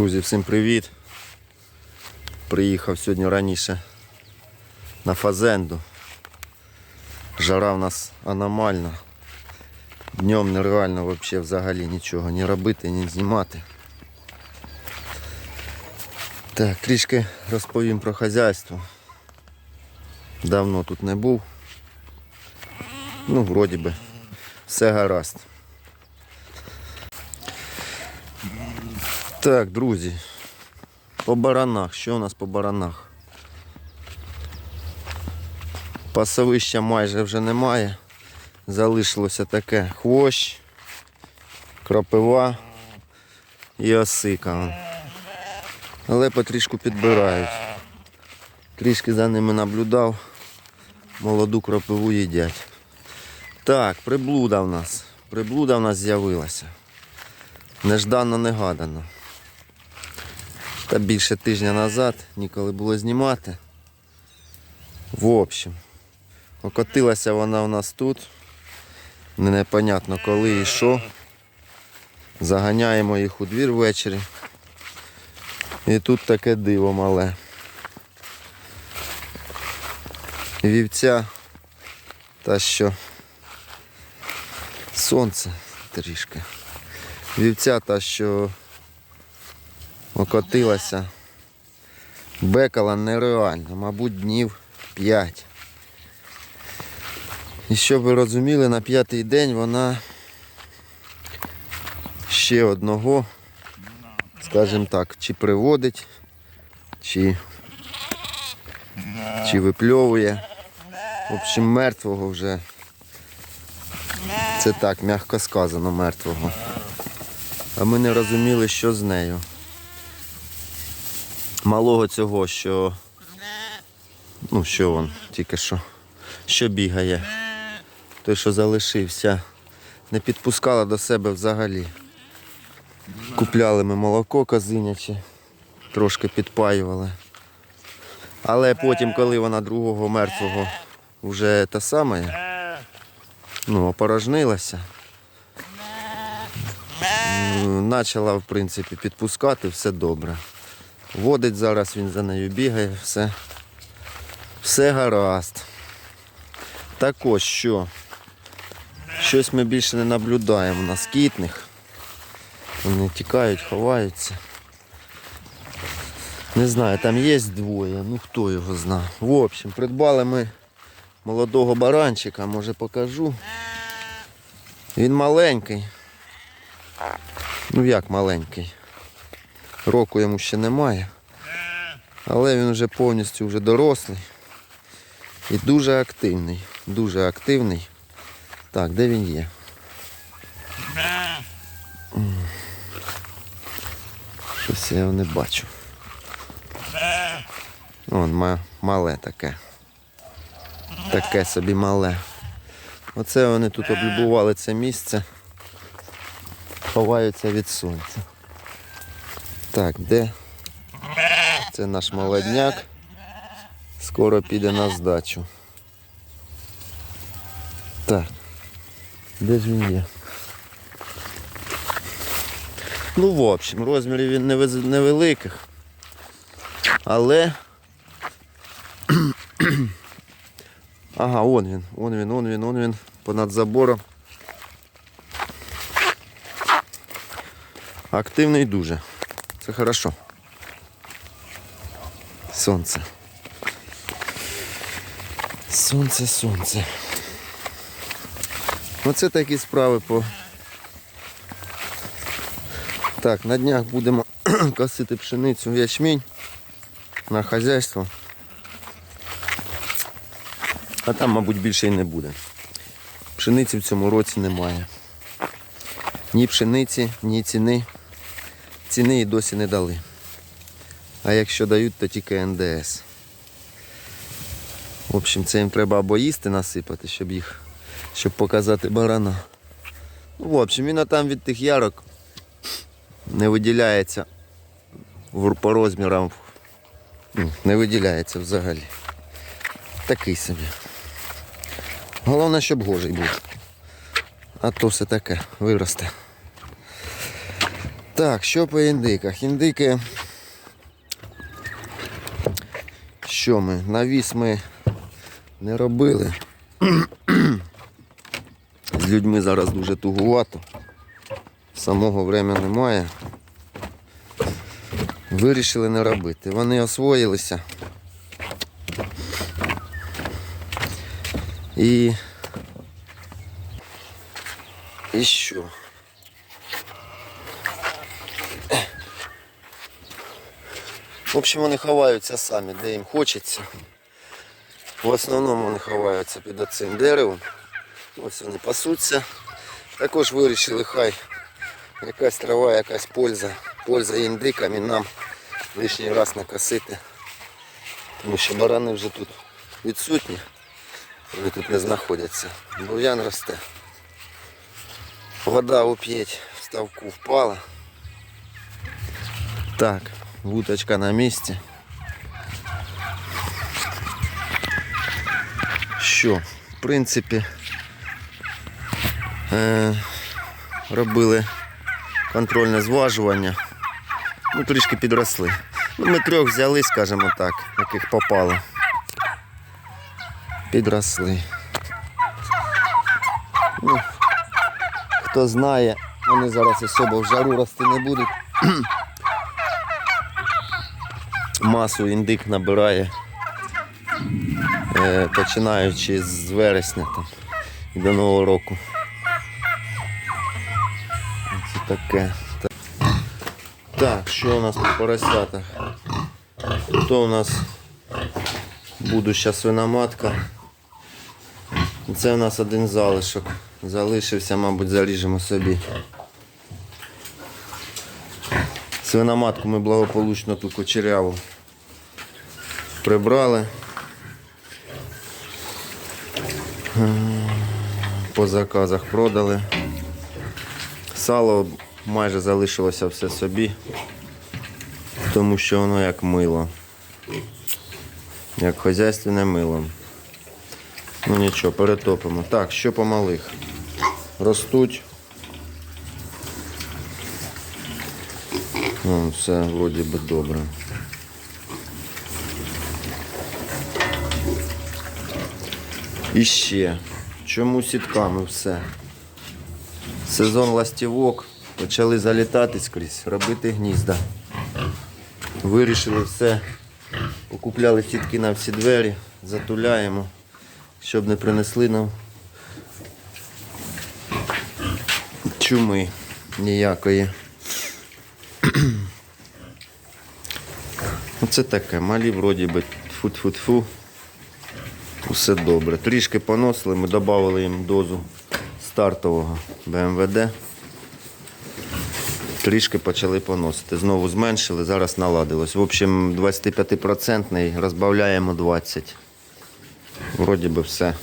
Друзі, всім привіт. Приїхав сьогодні раніше на фазенду. Жара в нас аномальна. Днем нереально вообще взагалі нічого ні робити, ні знімати. Так, трішки розповім про хазяйство. Давно тут не був. Ну, вроді би, все гаразд. Так, друзі. По баранах. Що у нас по баранах? Пасовища майже вже немає. Залишилося таке хвощ, кропива і осика. Але потрішку підбирають. Трішки за ними наблюдав. Молоду кропиву їдять. Так, приблуда в нас. Приблуда в нас з'явилася. Неждано негадано. Та більше тижня назад ніколи було знімати. В общем, окотилася вона у нас тут. Непонятно коли і що. Заганяємо їх у двір ввечері. І тут таке диво мале. Вівця та що сонце трішки. Вівця та що окотилася. Бекала нереально, мабуть, днів 5. І щоб ви розуміли, на п'ятий день вона ще одного, скажімо так, чи приводить, чи, чи випльовує. В общем, мертвого вже. Це так, м'яко сказано, мертвого. А ми не розуміли, що з нею. Малого цього, що. Ну, що він тільки що. Що бігає. Той, що залишився. Не підпускала до себе взагалі. Купляли ми молоко козиняче, трошки підпаювали. Але потім, коли вона другого мертвого вже та саме, ну, опорожнилася, почала, в принципі, підпускати, все добре. Водить зараз, він за нею бігає, все, все гаразд. Так ось що. Щось ми більше не наблюдаємо на скітних. Вони тікають, ховаються. Не знаю, там є двоє, ну хто його знає. В общем, придбали ми молодого баранчика, може покажу. Він маленький. Ну як маленький. Року йому ще немає. Але він вже повністю вже дорослий. І дуже активний. Дуже активний. Так, де він є? Щось я його не бачу. Вон ма- мале таке. Таке собі мале. Оце вони тут облюбували це місце. Ховаються від сонця. Так, де? Це наш молодняк. Скоро піде на здачу. Так. Де ж він є? Ну, в общем, розмірів він невеликих. Але. Ага, он він, он він, он він, он він, понад забором. Активний дуже. Це хорошо. Сонце. Сонце, сонце. Оце такі справи по. Так, на днях будемо косити пшеницю ячмінь на хазяйство. А там, мабуть, більше і не буде. Пшениці в цьому році немає. Ні пшениці, ні ціни. Ціни і досі не дали. А якщо дають, то тільки НДС. В общем, це їм треба або їсти насипати, щоб їх, щоб показати барана. Ну, в общем, він там від тих ярок не виділяється по розмірам. Ну, Не виділяється взагалі. Такий собі. Головне, щоб гожий був. А то все таке виросте. Так, що по індиках? Індики. Що ми? Навіс ми не робили. З людьми зараз дуже тугувато. Самого времени немає. Вирішили не робити. Вони освоїлися. І. І що? В общем, вони ховаються самі, де їм хочеться. В основному вони ховаються під оцим деревом. Ось вони пасуться. Також вирішили, хай якась трава, якась польза. Польза індикам і нам лишній раз накосити. Тому що барани вже тут відсутні. Вони тут не знаходяться. Бур'ян росте. Вода уп'єть в ставку впала. Так, Вуточка на місці. Що, в принципі, е, робили контрольне зважування. Ну, трішки підросли. Ну, ми трьох взяли, скажімо так, яких попало. Підросли. Ну, хто знає, вони зараз особо в жару рости не будуть. Масу індик набирає, е, починаючи з вересня там, і до Нового року. Це таке. Так. Що у нас по поросятах? То у нас будуща свиноматка. Це у нас один залишок. Залишився, мабуть, заріжемо собі. Свиноматку ми благополучно ту кучеряву прибрали. По заказах продали. Сало майже залишилося все собі, тому що воно як мило. Як хазяйственне мило. Ну нічого, перетопимо. Так, що по малих? Ростуть. Ну, все вроді би добре. І ще. Чому сітками все? Сезон ластівок. Почали залітати скрізь, робити гнізда. Вирішили все. Покупляли сітки на всі двері, затуляємо, щоб не принесли нам чуми ніякої. Оце таке, малі вроді би фу-фу-фу. Усе добре. Трішки поносили, ми додали їм дозу стартового БМВД. Трішки почали поносити. Знову зменшили, зараз наладилось. В общем, 25% розбавляємо 20. Вроді би все.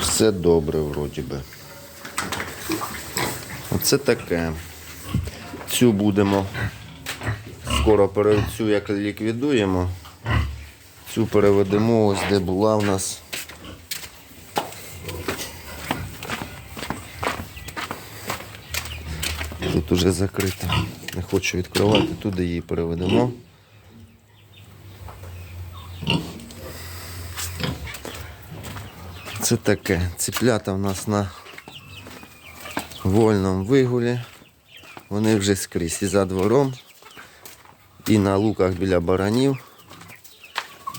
Все добре, вроді би. Оце таке. Цю будемо скоро пере... цю як ліквідуємо. Цю переведемо ось де була в нас. Тут уже закрито. Не хочу відкривати, туди її переведемо. Це таке. Ціплята в нас на вольному вигулі. Вони вже скрізь і за двором, і на луках біля баранів.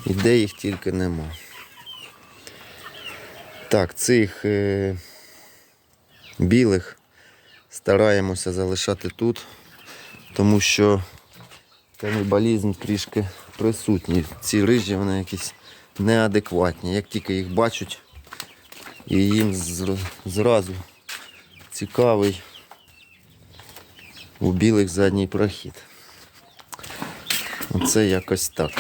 І де їх тільки нема. Так, цих е, білих стараємося залишати тут, тому що канібалізм трішки присутній. Ці рижі вони якісь неадекватні. Як тільки їх бачать, і їм зр- зразу цікавий у білих задній прохід. Оце якось так.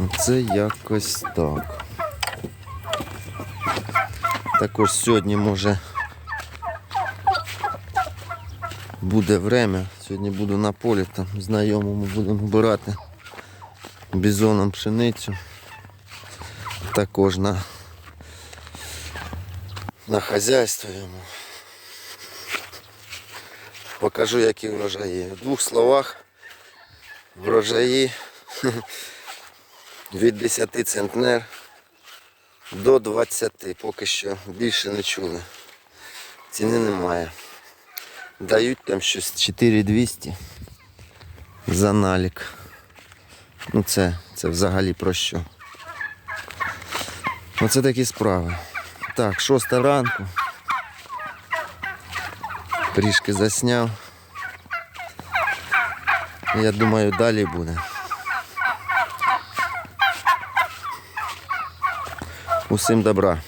Оце якось так. Також сьогодні може буде время. Сьогодні буду на полі, там знайомому будемо збирати бізоном пшеницю. Також на, на хазяйство йому. Покажу, які врожаї. В двох словах врожаї від 10 центнер до 20. Поки що більше не чули. Ціни немає. Дають там щось 4200 за налік. Ну це, це взагалі про що. Оце такі справи. Так, шоста ранку. Трішки засняв. Я думаю, далі буде. Усім добра.